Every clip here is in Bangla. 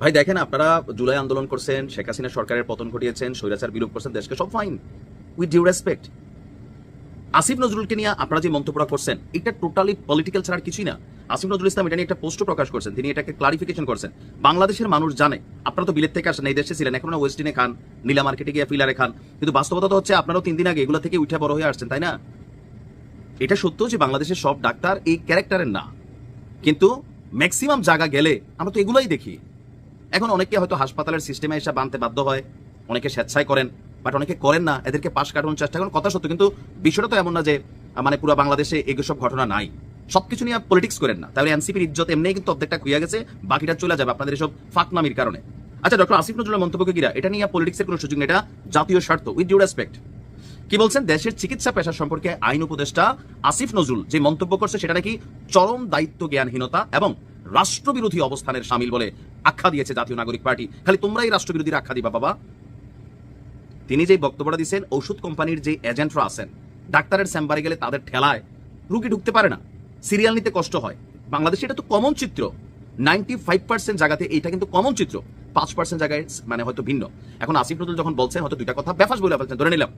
ভাই, দেখেন, আপনারা জুলাই আন্দোলন করছেন, শেখ হাসিনা সরকারের পতন ঘটিয়েছেন, স্বৈরাচার বিলোপ করছেন, দেশকে সব fine with due respect Asif নজরুলকে নিয়ে আপনারা যে মন্তব্যটা করছেন, এটা টোটালি পলিটিক্যাল ছাড়া কিছুই না। আসিফ নজরুল ইসলাম এটা নিয়ে একটা পোস্ট প্রকাশ করছেন, তিনি এটাকে ক্লারিফিকেশন করছেন। বাংলাদেশের মানুষ জানে, আপনারা তো বিলেত থেকে আসেন, এই দেশে ছিলেন, এখন ওয়েস্টিনে খান, নীলা মার্কেটে গিয়ে ফিলারে খান। কিন্তু বাস্তবতা তো হচ্ছে, আপনারাও তিন দিন আগে এগুলো থেকে উঠে বড় হয়ে আসছেন, তাই না? এটা সত্য যে বাংলাদেশের সব ডাক্তার এই ক্যারেক্টারের না। কিন্তু ম্যাক্সিমাম জায়গা গেলে আমরা তো এগুলোই দেখি। এখন অনেকে হয়তো হাসপাতালের সিস্টেমে এসে বানতে বাধ্য হয়, অনেকে স্বেচ্ছায় করেন বাট অনেকে করেন না, এদেরকে পাশ কাটানোর চেষ্টা করেন। কথা সত্য, কিন্তু বিষয়টা তো এমন না যে মানে পুরো বাংলাদেশে এগুলো সব ঘটনা নাই। সবকিছু নিয়ে পলিটিক্স করেন না। তাহলে এনসিপির ইজ্জত এমনি কিন্তু অর্ধেকটা খুইয়া গেছে, বাকিটা চলে যাবে আপনাদের এসব ফাঁকনামির কারণে। আচ্ছা ডক্টর আসিফ নজরুলের মন্তব্য কিরা এটা নিয়ে পলিটিক্সের কোনো সুযোগ নেই, এটা জাতীয় স্বার্থ উইথ ডিউ রেসপেক্ট কি বলছেন? দেশের চিকিৎসা পেশা সম্পর্কে আইন উপদেষ্টা আসিফ নজরুল যে মন্তব্য করছে, সেটা নাকি চরম দায়িত্ব জ্ঞানহীনতা এবং রাষ্ট্রবিরোধী অবস্থানের সামিল বলে আখ্যা দিয়েছে জাতীয় নাগরিক পার্টি। খালি তোমরাই রাষ্ট্রবিরোধীর আখ্যা দিবা, বাবা। তিনি যে বক্তব্যটা দিচ্ছেন ওষুধ কোম্পানির যে এজেন্টরা আছেন, ডাক্তারের চেম্বারে গেলে তাদের ঠেলায় রুগী ঢুকতে পারে না। সিরিয়াল নিতে কষ্ট হয়। বাংলাদেশে এটা তো কমন চিত্র। নাইনটি ফাইভ পার্সেন্ট জায়গাতে এটা কিন্তু কমন চিত্র। পাঁচ পার্সেন্ট জায়গায় মানে হয়তো ভিন্ন। এখন আসিফ নজরুল যখন বলছেন, হয়তো দুইটা কথা বেফাস বলে ফেলছেন, ধরে নিলাম।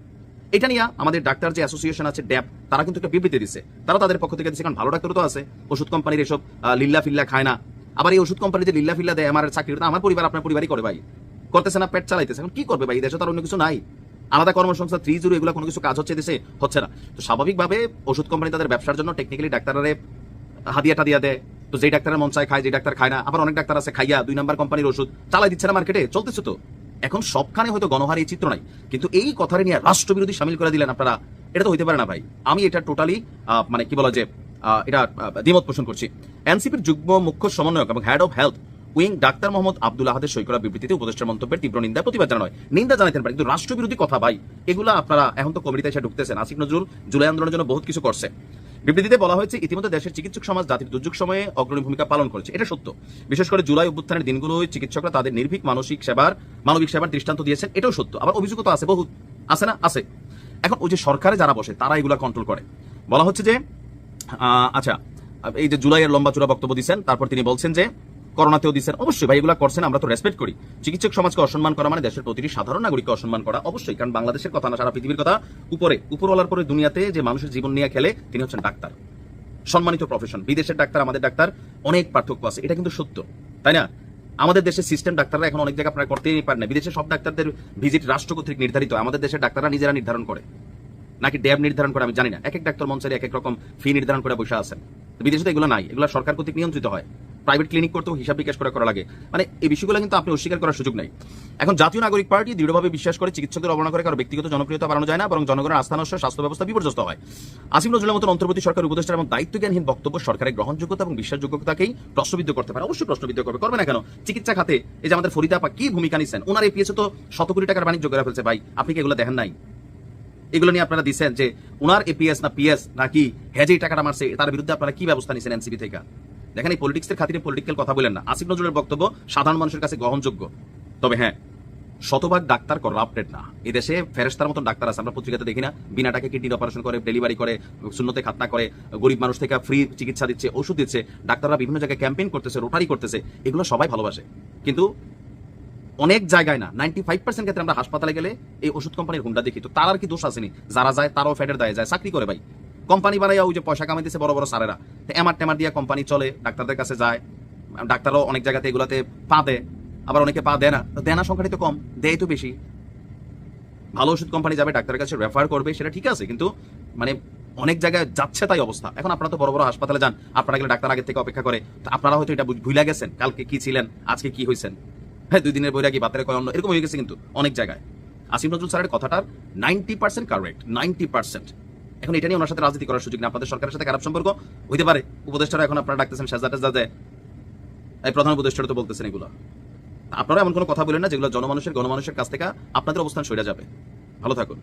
এটা নিয়ে আমাদের ডাক্তার যে অ্যাসোসিয়েশন আছে ড্যাপ তারা কিন্তু একটা বিবৃতি দিচ্ছে তারা তাদের পক্ষ থেকে দিচ্ছে কারণ ভালো ডাক্তার তো আছে। ওষুধ কোম্পানির এসব লিল্লা ফিল্লা খায় না। আবার এই ওষুধ কোম্পানি যে লিল্লা ফিল্লা দেয়, আমার চাকরি আমার পরিবার, আপনার পরিবারই করে ভাই। করতেছে না, পেট চালাইতেছে। এখন কি করবে ভাই? দেশে তার অন্য কিছু নাই। আলাদা কর্মসংস্থান থ্রি জিরো এগুলো কোনো কিছু কাজ হচ্ছে, দেশে হচ্ছে না। তো স্বাভাবিকভাবে ওষুধ কোম্পানি তাদের ব্যবসার জন্য টেকনিক্যালি ডাক্তারের হাদিয়া টাদিয়া দেয়। তো যেই ডাক্তারের মন চায় খায় যে ডাক্তার খায় না, আবার অনেক ডাক্তার আছে খাইয়া দুই নাম্বার কোম্পানির ওষুধ চালাই দিচ্ছে না মার্কেটে চলতেছে তো। এখন সবখানে হয়তো গণহার এই চিত্র নাই। কিন্তু এই কথাটা নিয়ে রাষ্ট্রবিরোধী সামিল করে দিলেন আপনারা, এটা তো হইতে পারে না ভাই। আমি এটা টোটালি মানে কি বলা যে এটা দ্বিমত পোষণ করছি। এনসিপির যুগ্ম মুখ্য সমন্বয়ক এবং head of health wing doctor Mohammad Abdul আহাদের সই করা বিবৃতিতে উপদেষ্টার মন্তব্যের তীব্র নিন্দা, প্রতিবাদ জানানো হয়। নিন্দা জানাইতেন পারে, কিন্তু রাষ্ট্রবিরোধী কথা ভাই, এগুলো আপনারা এখন তো কমিটিতে এসে ঢুকতেছেন। আসিফ নজরুল জুলাই আন্দোলনের জন্য বহুত কিছু করছে। বিবৃতিতে বলা হয়েছে, ইতিমধ্যে দেশের চিকিৎসক সমাজ জাতির দুর্যোগ সময়ে অগ্রণী ভূমিকা পালন করেছে। এটা সত্য। বিশেষ করে জুলাই অভ্যুত্থানের দিনগুলোয় চিকিৎসকরা তাদের নির্ভীক মানসিক সেবার, মানবিক সেবার দৃষ্টান্ত দিয়েছেন। এটাও সত্য। আবার অভিযোগ তো আছে, বহুত। আছে না? আছে। এখন ওই যে সরকারে যারা বসে, তারা এগুলা কন্ট্রোল করে। বলা হচ্ছে যে আচ্ছা এই যে জুলাইয়ের লম্বা চূড়া বক্তব্য দিচ্ছেন, তারপর তিনি বলছেন যে করোনাতেও দিচ্ছেন। অবশ্যই ভাই, এগুলা করছেন, আমরা তো রেসপেক্ট করি। চিকিৎসক সমাজকে অসম্মান করা মানে দেশের প্রতিটি সাধারণ নাগরিককে অসম্মান করা অবশ্যই, কারণ বাংলাদেশের কথা না, সারা পৃথিবীর কথা উপরে, উপরওয়ালার পরে দুনিয়াতে যে মানুষের জীবন নিয়ে খেলে, তিনি হচ্ছেন ডাক্তার। সম্মানিত প্রফেশন বিদেশের ডাক্তার, আমাদের ডাক্তার, অনেক পার্থক্য আছে, এটা কিন্তু সত্য। তাই না? আমাদের দেশের সিস্টেম ডাক্তাররা এখন অনেক জায়গায় আপনারা করতেই পারেন না। বিদেশের সব ডাক্তারদের ভিজিট রাষ্ট্র কর্তৃক নির্ধারিত, আমাদের দেশের ডাক্তাররা নিজেরা নির্ধারণ করে। নাকি ড্যাব নির্ধারণ করে আমি জানি না। এক এক ডাক্তার মঞ্চের এক এক রকম ফি নির্ধারণ করে বসে আছেন। বিদেশে তো এগুলো নাই। এগুলো সরকার কর্তৃক নিয়ন্ত্রিত হয়। প্রাইভেট ক্লিনিক করতেও হিসাব বিকাশ করে করা লাগে। মানে এই বিষয়গুলো কিন্তু আপনি অস্বীকার করার সুযোগ নাই। এখন জাতীয় নাগরিক পার্টি দৃঢ়ভাবে বিশ্বাস করে চিকিৎসকদের অবমাননা করে কারও ব্যক্তিগত জনপ্রিয়তা বাড়ানো যায় না, বরং জনগণের আস্থা নষ্ট স্বাস্থ্য ব্যবস্থা বিপর্যস্ত হয়। আসিম নজরুলের মতন অন্তর্বর্তী সরকার উপদেষ্টা এবং দায়িত্বজ্ঞানহীন বক্তব্য সরকারের গ্রহণযোগ্যতা এবং বিশ্বাসযোগ্যতাকেই প্রশ্নবিদ্ধ করতে পারে। অবশ্যই প্রশ্নবিদ্ধ করবে। করবে না কেন? চিকিৎসা খাতে এই যে আমাদের ফরিদাপা কি ভূমিকা নিচ্ছেন? ওনার এপিএসে তো শত কোটি টাকার বাণিজ্য করে ফেলছে ভাই। আপনি কি এগুলো দেখেন নাই? এগুলো নিয়ে আপনারা দিচ্ছেন যে উনার এপিএস না পিএস নাকি হেজেই টাকাটা মারছে, তার বিরুদ্ধে আপনারা কি ব্যবস্থা নিচ্ছেন এনসিপি থেকে? দেখেন, এই পলিটিক্সের খাতিরে পলিটিক্যাল কথা বলেন না। আসিফ নজরুলের বক্তব্য, সাধারণ মানুষের কাছে গ্রহণযোগ্য। তবে হ্যাঁ শতভাগ ডাক্তার করাপ্টেড না। এদেশে দেশে ফেরেস্তার মতন ডাক্তার আছে, আমরা পত্রিকাতে দেখি না। বিনা টাকা কিডনির অপারেশন করে ডেলিভারি করে শূন্যতে খাতনা করে, গরিব মানুষ থেকে ফ্রি চিকিৎসা দিচ্ছে, ওষুধ দিচ্ছে। ডাক্তাররা বিভিন্ন জায়গায় ক্যাম্পেইন করতেছে রোটারি করতেছে। এগুলো সবাই ভালোবাসে। কিন্তু অনেক জায়গায় না নাইনটি ফাইভ পার্সেন্ট ক্ষেত্রে আমরা হাসপাতালে গেলে এই ওষুধ কোম্পানির হুন্ডা দেখি। তো তার আর কি দোষ আসেনি যারা যায়, তারাও ফ্যাটের দায় যায়। চাকরি করে ভাই। কোম্পানি বানাইয়া ওই যে পয়সা কামাইতেছে বড় বড় সারেরা তো এমার টেমার দিয়া কোম্পানি চলে, ডাক্তারদের কাছে যায়। ডাক্তারও অনেক জায়গাতে এগুলাতে পা দেয়। আবার অনেকে পা দেয় না। তো দেয় না সংখ্যাটি তো কম, দেয় তো বেশি। ভালো ওষুধ কোম্পানি যাবে, ডাক্তারের কাছে রেফার করবে, সেটা ঠিক আছে। কিন্তু মানে অনেক জায়গায় যাচ্ছে তাই অবস্থা। এখন আপনারা তো বড় বড় হাসপাতালে যান, আপনারা গেলে ডাক্তার আগে থেকে অপেক্ষা করে। তো আপনারা হয়তো এটা ভুলে গেছেন, কালকে কি ছিলেন, আজকে কি হয়েছেন হ্যাঁ দুই দিনের বৈরাগী বাতারে কয় অন্য এরকম হয়ে গেছে কিন্তু অনেক জায়গায়। আসিম নজরুল স্যারের কথাটা ninety percent correct ninety percent এখন এটা নিয়ে ওনার সাথে রাজনীতি করার সুযোগ না আপনাদের সরকারের সাথে খারাপ সম্পর্ক? হইতে পারে। উপদেষ্টারা এখন আপনারা ডাকতেছেন সাজা টাজা দেয়। এই প্রধান উপদেষ্টারা তো বলতেছেন এগুলো। আপনারা এমন কোনো কথা বলেন না যেগুলো জনমানুষের, গণমানুষের কাছ থেকে আপনাদের অবস্থান সরে যাবে। ভালো থাকুন।